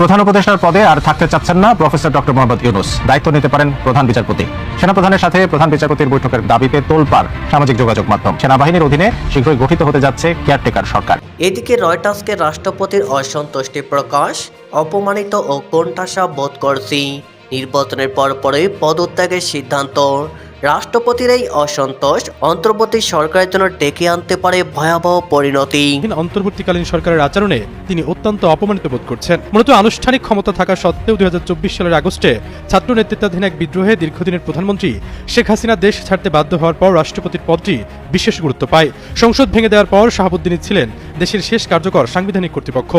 প্রধান উপদেষ্টার পদে আর থাকতে চাচ্ছেন না প্রফেসর ডক্টর মোহাম্মদ ইউনুস। দায়িত্ব নিতে পারেন প্রধান বিচারপতি। সেনাপ্রধানের সাথে প্রধান বিচারপতির বৈঠকের দাবিতে তোলপাড় সামাজিক যোগাযোগ মাধ্যম। সেনাবাহিনীর অধীনে শীঘ্রই গঠিত হতে যাচ্ছে কেয়ারটেকার সরকার। এদিকে রয়টার্সকে রাষ্ট্রপতির অসন্তুষ্টি প্রকাশ, অপমানিত ও কোণঠাসা বোধ করছি। নির্বাচনের পরপরই পদত্যাগের সিদ্ধান্ত। রাষ্ট্রপতির এই অসন্তোষ অন্তর্বর্তী সরকারের জন্য ডেকে আনতে পারে ভয়াবহ পরিণতি। অন্তর্বর্তীকালীন সরকারের আচরণে তিনি অত্যন্ত অপমানিত বোধ করছেন। মূলত আনুষ্ঠানিক ক্ষমতা থাকা সত্ত্বেও দুই সালের আগস্টে ছাত্র নেতৃত্বাধীন এক বিদ্রোহে দীর্ঘদিনের প্রধানমন্ত্রী শেখ হাসিনা দেশ ছাড়তে বাধ্য হওয়ার পর রাষ্ট্রপতির পদটি বিশেষ গুরুত্ব পায়। সংসদ ভেঙে দেওয়ার পর শাহাবুদ্দিনই ছিলেন দেশের শেষ কার্যকর সাংবিধানিক কর্তৃপক্ষ।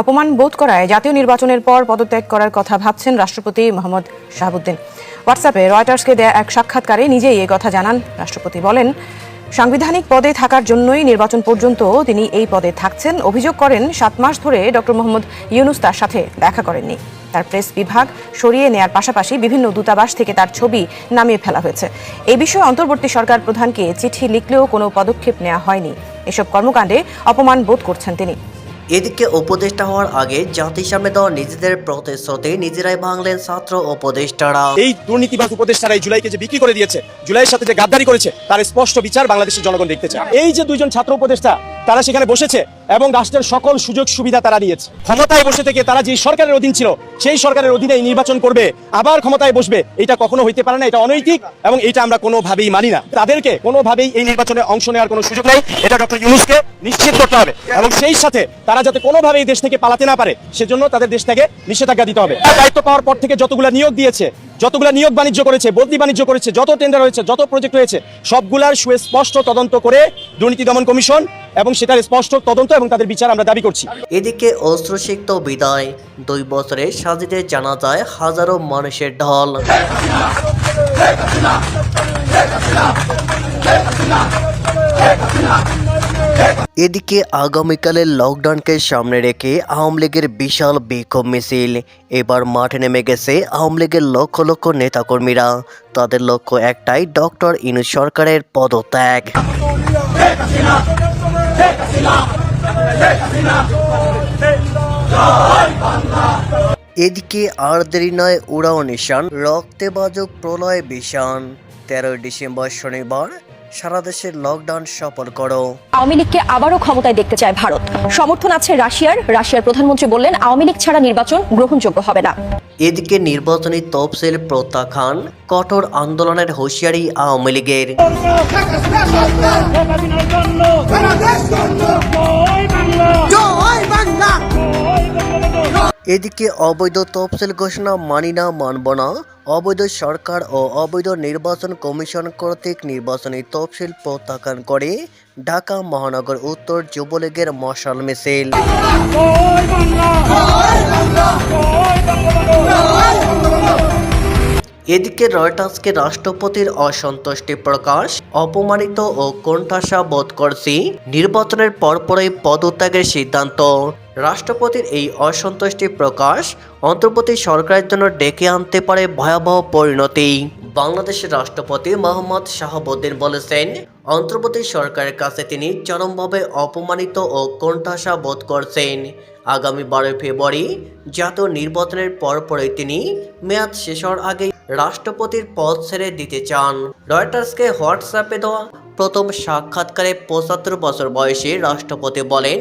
অপমান বোধ করায় জাতীয় নির্বাচনের পর পদত্যাগ করার কথা ভাবছেন রাষ্ট্রপতি মোহাম্মদ শাহাবুদ্দিন। হোয়াটসঅ্যাপে রয়টার্সকে দেয়া এক সাক্ষাৎকারে নিজেই এ কথা জানান রাষ্ট্রপতি। বলেন, সাংবিধানিক পদে থাকার জন্যই নির্বাচন পর্যন্ত তিনি এই পদে থাকছেন। অভিযোগ করেন, সাত মাস ধরে ডক্টর মোহাম্মদ ইউনুস তার সাথে দেখা করেননি। তার প্রেস বিভাগ সরিয়ে নেয়ার পাশাপাশি বিভিন্ন দূতাবাস থেকে তার ছবি নামিয়ে ফেলা হয়েছে। এই বিষয়ে অন্তর্বর্তী সরকার প্রধানকে চিঠি লিখলেও কোনো পদক্ষেপ নেওয়া হয়নি। এসব কর্মকাণ্ডে অপমান বোধ করছেন তিনি। এদিকে উপদেষ্টা হওয়ার আগে জাতির সামনে দেওয়া নিজেদের প্রতিশ্রুতি নিজেরাই ভাঙলেন ছাত্র উপদেষ্টারা। এই দুর্নীতিবাজ উপদেষ্টারা এই জুলাইকে যে বিক্রি করে দিয়েছে, জুলাইয়ের সাথে যে গাদ্দারি করেছে, তার স্পষ্ট বিচার বাংলাদেশের জনগণ দেখতে চায়। এই যে দুইজন ছাত্র উপদেষ্টা, তারা সেখানে বসেছে এবং রাষ্ট্রের সকল সুযোগ সুবিধা তারা নিয়েছে ক্ষমতায় বসে থেকে তারা যে সরকারের অধীন ছিল, সেই সরকারের অধীনে নির্বাচন করবে, আবার ক্ষমতায় বসবে, এটা কখনো হইতে পারে না, এটা অনৈতিক এবং এটা আমরা কোনোভাবেই মানি না। তাদেরকে কোনোভাবেই এই নির্বাচনে অংশ নেওয়ার কোনো সুযোগ নেই, এটা ডক্টর ইউনুসকে নিশ্চিত করতে হবে এবং সেই সাথে তারা যাতে কোনোভাবেই দেশ থেকে পালাতে না পারে, সেজন্য তাদের দেশ থেকে নিষেধাজ্ঞা দিতে হবে। দায়িত্ব পাওয়ার পর থেকে যতগুলা নিয়োগ দিয়েছে, যতগুলা নিয়োগ বাণিজ্য করেছে, বদলি বাণিজ্য করেছে, যত টেন্ডার হয়েছে, যত প্রজেক্ট হয়েছে, সবগুলার সুস্পষ্ট তদন্ত করে দুর্নীতি দমন কমিশন এবং সেটার স্পষ্ট তদন্ত এবং তাদের বিচার আমরা দাবি করছি। এদিকে অস্ত্রসিক্ত বিদায়, দুই বছরে সাজিদে জানা যায় হাজারো মানুষের ঢল। এদিকে আগামীকালের লকডাউনকে সামনে রেখে আওয়ামী লীগের বিশাল বিক্ষোভ মিছিল। এবার মাঠে নেমে গেছে আওয়ামী লীগের লক্ষ লক্ষ নেতাকর্মীরা। তাদের লক্ষ্য একটাই, ডক্টর ইনু সরকারের পদত্যাগ। এদিকে আর দেরি নয় উড়াও নিশান রক্তে বাজক প্রলয় বিশান তেরোই ডিসেম্বর শনিবার সারা দেশের লকডাউন সফল করো। আওয়ামী লীগকে আবারও ক্ষমতায় দেখতে চায় ভারত। সমর্থন আছে রাশিয়ার। রাশিয়ার প্রধানমন্ত্রী বললেন আওয়ামী লীগ ছাড়া নির্বাচন গ্রহণযোগ্য হবে না। এদিকে নির্বাচনী তফসিল প্রত্যাখ্যান কঠোর আন্দোলনের হুঁশিয়ারি আওয়ামী লীগের। এদিকে অবৈধ তফসিল ঘোষণা মানি না, মানব না। অবৈধ সরকার ও অবৈধ নির্বাচন কমিশন কর্তৃক নির্বাচনী তফসিল প্রত্যাখ্যান করে ঢাকা মহানগর উত্তর যুবলীগের মশাল মিছিল। এদিকে রয়টার্সকে রাষ্ট্রপতির অসন্তুষ্টি প্রকাশ, অপমানিত ও কোণঠাসা বোধ করছি। নির্বাচনের পরপরই পদত্যাগের সিদ্ধান্ত। রাষ্ট্রপতির এই অসন্তুষ্টি প্রকাশ অন্তর্বর্তী সরকারের জন্য ডেকে আনতে পারে ভয়াবহ পরিণতি। বাংলাদেশের রাষ্ট্রপতি মোহাম্মদ শাহাবুদ্দিন বলেছেন, অন্তর্বর্তী সরকারের কাছে তিনি চরমভাবে অপমানিত ও কোণঠাসা বোধ করছেন। আগামী বারোই ফেব্রুয়ারি জাতীয় নির্বাচনের পরপরই তিনি মেয়াদ শেষ হওয়ার আগে রাষ্ট্রপতির পদ ছেড়ে দিতে চান। রয়টার্সকে হোয়াটসঅ্যাপে দেওয়া প্রথম সাক্ষাৎকারে পঁচাত্তর বছর বয়সে রাষ্ট্রপতি বলেন,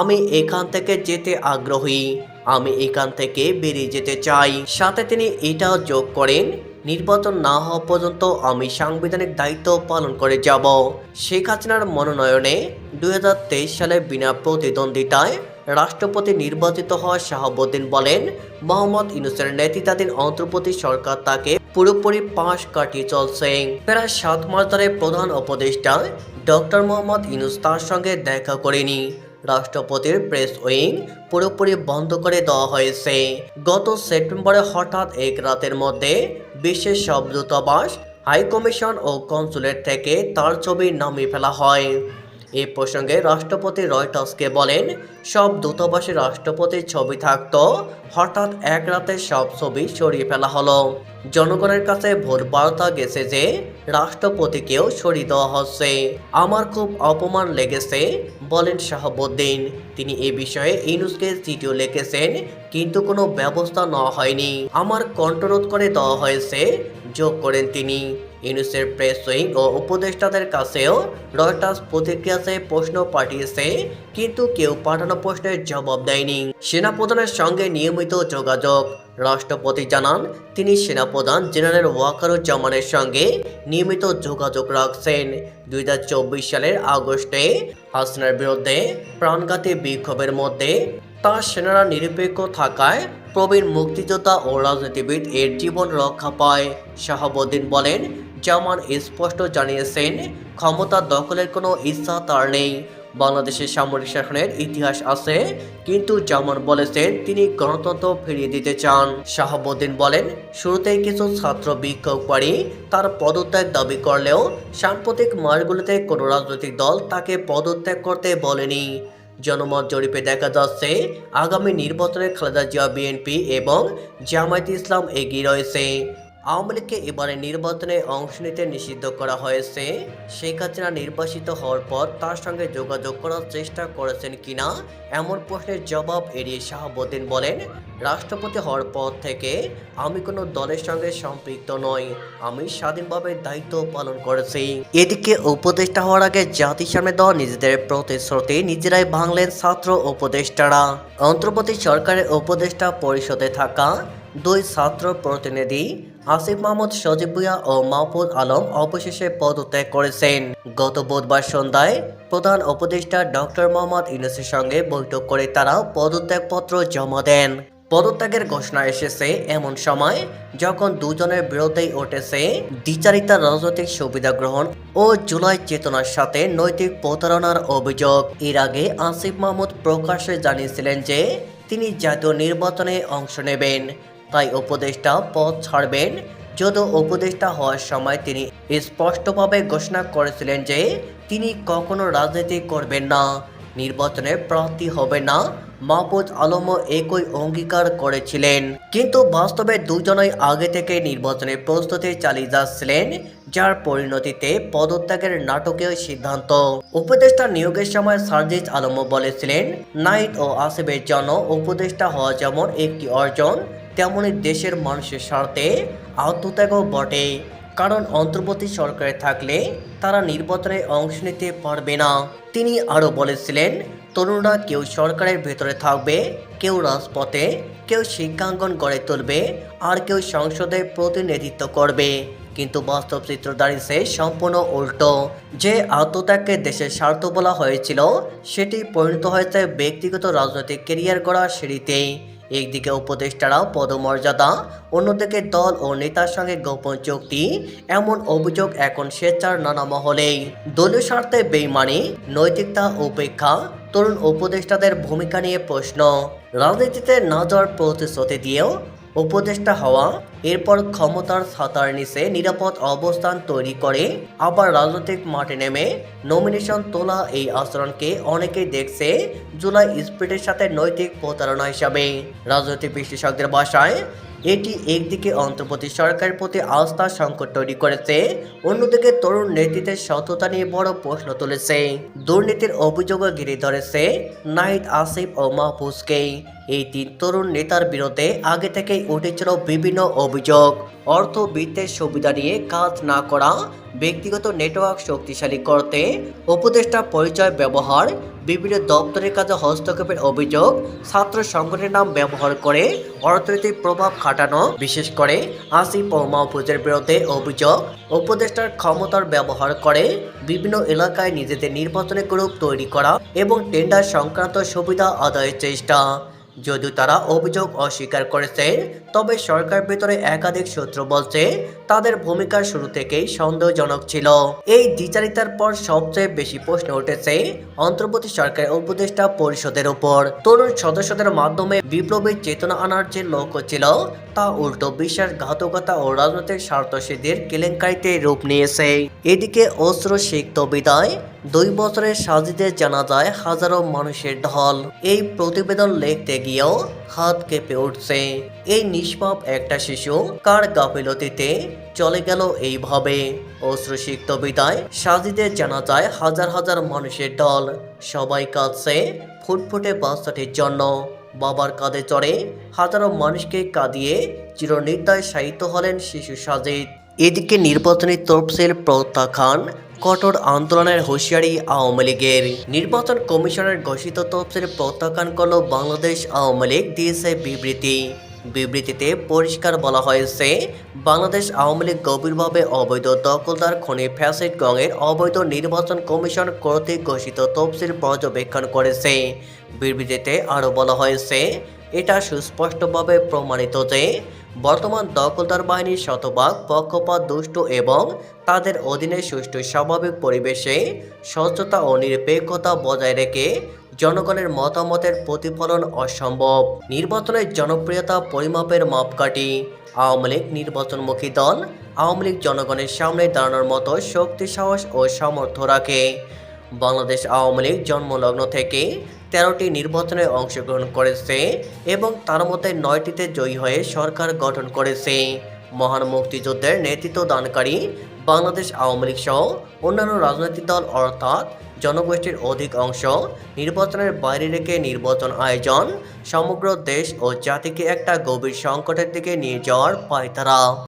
আমি এখান থেকে যেতে আগ্রহী। আমি এখান থেকে বেরিয়ে যেতে চাই। সাথে তিনি এটাও যোগ করেন, নির্বাচন না হওয়া পর্যন্ত আমি সাংবিধানিক দায়িত্ব পালন করে যাব। শেখ হাসিনার মনোনয়নে দু হাজার তেইশ সালে বিনা প্রতিদ্বন্দ্বিতায় রাষ্ট্রপতি নির্বাচিত হওয়া শাহাবুদ্দিন বলেন, মোহাম্মদ ইউনুসের নেতৃত্বাধীন অন্তর্বর্তী সরকার তাকে পুরোপুরি পাশ কাটিয়ে চলছে প্রায় সাত মাস ধরে প্রধান উপদেষ্টা ডক্টর মোহাম্মদ ইউনুস তার সঙ্গে দেখা করেনি। রাষ্ট্রপতির প্রেস উইং পুরোপুরি বন্ধ করে দেওয়া হয়েছে। গত সেপ্টেম্বরে হঠাৎ এক রাতের মধ্যে বিশ্বের সব দূতাবাস, হাইকমিশন ও কনসুলেট থেকে তার ছবি নামিয়ে ফেলা হয়। এই প্রসঙ্গে রাষ্ট্রপতি রয়টার্সকে বলেন, সব দূতাবাসে রাষ্ট্রপতির ছবি থাকতো, হঠাৎ এক রাতে সব ছবি সরিয়ে ফেলা হলো। জনগণের কাছে ভুল বার্তা গেছে যে, রাষ্ট্রপতিকেও সরিয়ে দেওয়া হচ্ছে। আমার খুব অপমান লেগেছে, বলেন শাহাবুদ্দিন। তিনি এ বিষয়ে ইনুসকে চিঠিও লিখেছেন, কিন্তু কোনো ব্যবস্থা নেওয়া হয়নি। আমার কণ্ঠরোধ করে দেওয়া হয়েছে, যোগ করেন তিনি। ইউনুসের প্রেস উইং ও উপদেষ্টাদের কাছেও রয়টার্স প্রতিক্রিয়া চেয়ে প্রশ্ন পাঠিয়েছে, কিন্তু কেউ পাঠানো প্রশ্নের জবাব দেয়নি। সেনাপ্রধানের সঙ্গে নিয়মিত যোগাযোগ। রাষ্ট্রপতি জানান, তিনি সেনাপ্রধান জেনারেল ওয়াকারুজ্জামানের সঙ্গে নিয়মিত যোগাযোগ রাখছেন। দুই হাজার চব্বিশ সালের আগস্টে হাসিনার বিরুদ্ধে প্রাণঘাতী বিক্ষোভের মধ্যে তার সেনারা নিরপেক্ষ থাকায় প্রবীণ মুক্তিযোদ্ধা ও রাজনীতিবিদ এর জীবন রক্ষা পায়, শাহাবুদ্দিন বলেন। জামান স্পষ্ট জানিয়েছেন, ক্ষমতা দখলের কোনো ইচ্ছা তার নেই। বাংলাদেশের সামরিক শাসনের ইতিহাস আছে, কিন্তু জামান বলেছেন তিনি গণতন্ত্র ফিরিয়ে দিতে চান। শাহাবুদ্দিন বলেন, শুরুতেই কিছু ছাত্র বিক্ষোভকারী তার পদত্যাগ দাবি করলেও সাম্প্রতিক মাসগুলোতে কোনো রাজনৈতিক দল তাকে পদত্যাগ করতে বলেনি। জনমত জরিপে দেখা যাচ্ছে আগামী নির্বাচনে খালেদা জিয়া বিএনপি এবং জামায়াত ইসলাম এগিয়ে রয়েছে। আওয়ামী লীগকে এবারে নির্বাচনে অংশ নিতে নিষিদ্ধ করা হয়েছে। শেখ হাসিনা নির্বাচিত হওয়ার পর তার সঙ্গে যোগাযোগ করার চেষ্টা করেছেন কিনা, এমন প্রশ্নের জবাব এড়িয়ে শাহাবুদ্দিন বলেন, রাষ্ট্রপতি হওয়ার পর থেকে আমি কোনো দলের সঙ্গে সম্পৃক্ত নই, আমি স্বাধীনভাবে দায়িত্ব পালন করেছি। এদিকে উপদেষ্টা হওয়ার আগে জাতির সামনে দেওয়া নিজেদের প্রতিশ্রুতি নিজেরাই ভাঙলেন ছাত্র উপদেষ্টারা। অন্তর্বর্তী সরকারের উপদেষ্টা পরিষদে থাকা দুই ছাত্র প্রতিনিধি আসিফ মাহমুদ, সজীব ও মাহফুজ আলম অবশেষে পদত্যাগ করেছেন। গত বুধবার সন্ধ্যায় প্রধান উপদেষ্টা ডক্টর মোহাম্মদ ইউনুসের সঙ্গে বৈঠক করে তারা পদত্যাগপত্র জমা দেন। পদত্যাগের ঘোষণা এসেছে এমন সময় যখন দুজনের বিরুদ্ধেই উঠেছে দ্বিচারিতা রাজনৈতিক সুবিধা গ্রহণ ও জুলাই চেতনার সাথে নৈতিক প্রতারণার অভিযোগ। এর আগে আসিফ মাহমুদ প্রকাশ্যে জানিয়েছিলেন যে তিনি জাতীয় নির্বাচনে অংশ নেবেন। তাই উপদেষ্টা পদ ছাড়বেন। যদিও উপদেষ্টা হওয়ার সময় তিনি স্পষ্টভাবে ঘোষণা করেছিলেন যে তিনি কখনো রাজনীতি করবেন না, নির্বাচনে প্রার্থী হবে না, মাহফুজ আলমও একই অঙ্গীকার করেছিলেন। কিন্তু বাস্তবে দুজনই আগে থেকে নির্বাচনের প্রস্তুতি চালিয়ে যাচ্ছিলেন, যার পরিণতিতে পদত্যাগের নাটকীয় সিদ্ধান্ত। উপদেষ্টা নিয়োগের সময় সার্জিজ আলমও বলেছিলেন, নাইট ও আসিফের জন্য উপদেষ্টা হওয়া যেমন একটি অর্জন তেমনি দেশের মানুষের স্বার্থে আত্মত্যাগও বটে। কারণ অন্তর্বর্তী সরকারে থাকলে তারা নির্বাচনে অংশ নিতে পারবে না। তিনি আরও বলেছিলেন, তরুণরা কেউ সরকারের ভেতরে থাকবে, কেউ রাজপথে, কেউ শিক্ষাঙ্গন গড়ে তুলবে, আর কেউ সংসদে প্রতিনিধিত্ব করবে। কিন্তু বাস্তব চিত্র দাঁড়িয়েছে সম্পূর্ণ উল্টো। যে আত্মত্যাগকে দেশের স্বার্থ বলা হয়েছিল, সেটি পরিণত হয়েছে ব্যক্তিগত রাজনৈতিক কেরিয়ার গড়া সিঁড়িতেই। একদিকে উপদেষ্টারা পদমর্যাদা, অন্যদিকে দল ও নেতার সঙ্গে গোপন চুক্তি, এমন অভিযোগ এখন স্বেচ্ছার নানা মহলেই দলীয় স্বার্থে বেইমানি, নৈতিকতা উপেক্ষা, তরুণ উপদেষ্টাদের ভূমিকা নিয়ে প্রশ্ন। রাজনীতিতে না যাওয়ার প্রতিশ্রুতি দিয়েও উপদেষ্টা হওয়া এরপর ক্ষমতার ছাতার নিচে নিরাপদ অবস্থান তৈরি করে আবার রাজনৈতিক মাঠে নেমে নমিনেশন তোলা এই আচরণকে অনেকেই দেখছে জুলাই স্পিডের সাথে নৈতিক প্রতারণা হিসাবে। রাজনৈতিক বিশ্লেষকদের ভাষায় এটি একদিকে অন্তর্বর্তী সরকারের প্রতি আস্থা সংকট তৈরি করেছে, অন্যদিকে তরুণ নেতৃত্বের সততা নিয়ে বড় প্রশ্ন তুলেছে। দুর্নীতির অভিযোগও ঘিরে ধরেছে নাহিদ আসিফ ও মাহফুজকে। এই তিন তরুণ নেতার বিরুদ্ধে আগে থেকেই উঠেছিল বিভিন্ন অভিযোগ, অর্থ অর্থবিত্তের সুবিধা নিয়ে কাজ না করা, ব্যক্তিগত নেটওয়ার্ক শক্তিশালী করতে, উপদেষ্টা পরিচয় ব্যবহার, বিভিন্ন দপ্তরের কাজে হস্তক্ষেপের অভিযোগ, ছাত্র সংগঠনের নাম ব্যবহার করে অর্থনৈতিক প্রভাব খাটানো, বিশেষ করে আসিফ ও মাহফুজের বিরুদ্ধে অভিযোগ, উপদেষ্টার ক্ষমতার ব্যবহার করে বিভিন্ন এলাকায় নিজেদের নির্বাচনী গ্রুপ তৈরি করা এবং টেন্ডার সংক্রান্ত সুবিধা আদায়ের চেষ্টা। যদিও তারা অভিযোগ অস্বীকার করেছে, তবে সরকার ভেতরে একাধিক সূত্র বলছে তাদের ভূমিকা শুরু থেকেই সন্দেহজনক ছিল। এই দ্বিচারিতার পর সবচেয়ে বেশি প্রশ্ন উঠেছে অন্তর্বর্তী সরকারের উপদেষ্টা পরিষদের উপর। তরুণ সদস্যদের মাধ্যমে বিপ্লবী চেতনা আনার যে লক্ষ্য ছিল, তা উল্টো বিশ্বাসঘাতকতা ও রাজনৈতিক স্বার্থসিদ্ধির কেলেঙ্কারিতে রূপ নিয়েছে। এদিকে অস্ত্র সিক্ত বিদায়, দুই বছরের সাজিদে জানা যায় হাজারো মানুষের ঢল। এই প্রতিবেদন লিখতে গিয়েও হাত কেঁপে উঠছে। এই নিষ্পাপ একটা শিশু কার গাফিলতিতে চলে গেল এইভাবে? অশ্রুসিক্ত বিদায় সাজিদের জানা যায় হাজার হাজার মানুষের দল। সবাই কাঁদছে ফুটফুটে বাচ্চাটির জন্য। বাবার কাঁধে চড়ে হাজারো মানুষকে কাঁদিয়ে চিরনির্দয় সাহিত্য হলেন শিশু সাজিদ। এদিকে নির্বাচনী তরফসিল প্রত্যাখ্যান কঠোর আন্দোলনের হুঁশিয়ারি আওয়ামী লীগের। নির্বাচন কমিশনের ঘোষিত তফসিল প্রত্যাখ্যান করল বাংলাদেশ আওয়ামী লীগ, দিয়েছে বিবৃতি। বিবৃতিতে পরিষ্কার বলা হয়েছে, বাংলাদেশ আওয়ামী লীগ গভীরভাবে অবৈধ দখলদার খনি ফ্যাসিড গংয়ের অবৈধ নির্বাচন কমিশন কর্তৃক ঘোষিত তফসিল পর্যবেক্ষণ করেছে। বিবৃতিতে আরও বলা হয়েছে, এটা সুস্পষ্টভাবে প্রমাণিত যে বর্তমান দখলদার বাহিনীর শতভাগ পক্ষপাত, দুষ্ট এবং তাদের অধীনে সুষ্ঠু স্বাভাবিক পরিবেশে স্বচ্ছতা ও নিরপেক্ষতা বজায় রেখে জনগণের মতামতের প্রতিফলন অসম্ভব। নির্বাচনের জনপ্রিয়তা, পরিমাপের মাপকাঠি, আওয়ামী লীগ নির্বাচনমুখী দল আওয়ামী লীগ জনগণের সামনে দাঁড়ানোর মতো শক্তি, সাহস ও সামর্থ্য রাখে। বাংলাদেশ আওয়ামী লীগ জন্মলগ্ন থেকে তেরোটি নির্বাচনে অংশগ্রহণ করেছে এবং তার মধ্যে নয়টিতে জয়ী হয়ে সরকার গঠন করেছে। মহান মুক্তিযুদ্ধের নেতৃত্ব দানকারী বাংলাদেশ আওয়ামী লীগ সহ অন্যান্য রাজনৈতিক দল অর্থাৎ জনগোষ্ঠীর অধিক অংশ নির্বাচনের বাইরে রেখে নির্বাচন আয়োজন সমগ্র দেশ ও জাতিকে একটা গভীর সংকটের দিকে নিয়ে যাওয়ার পায়তারা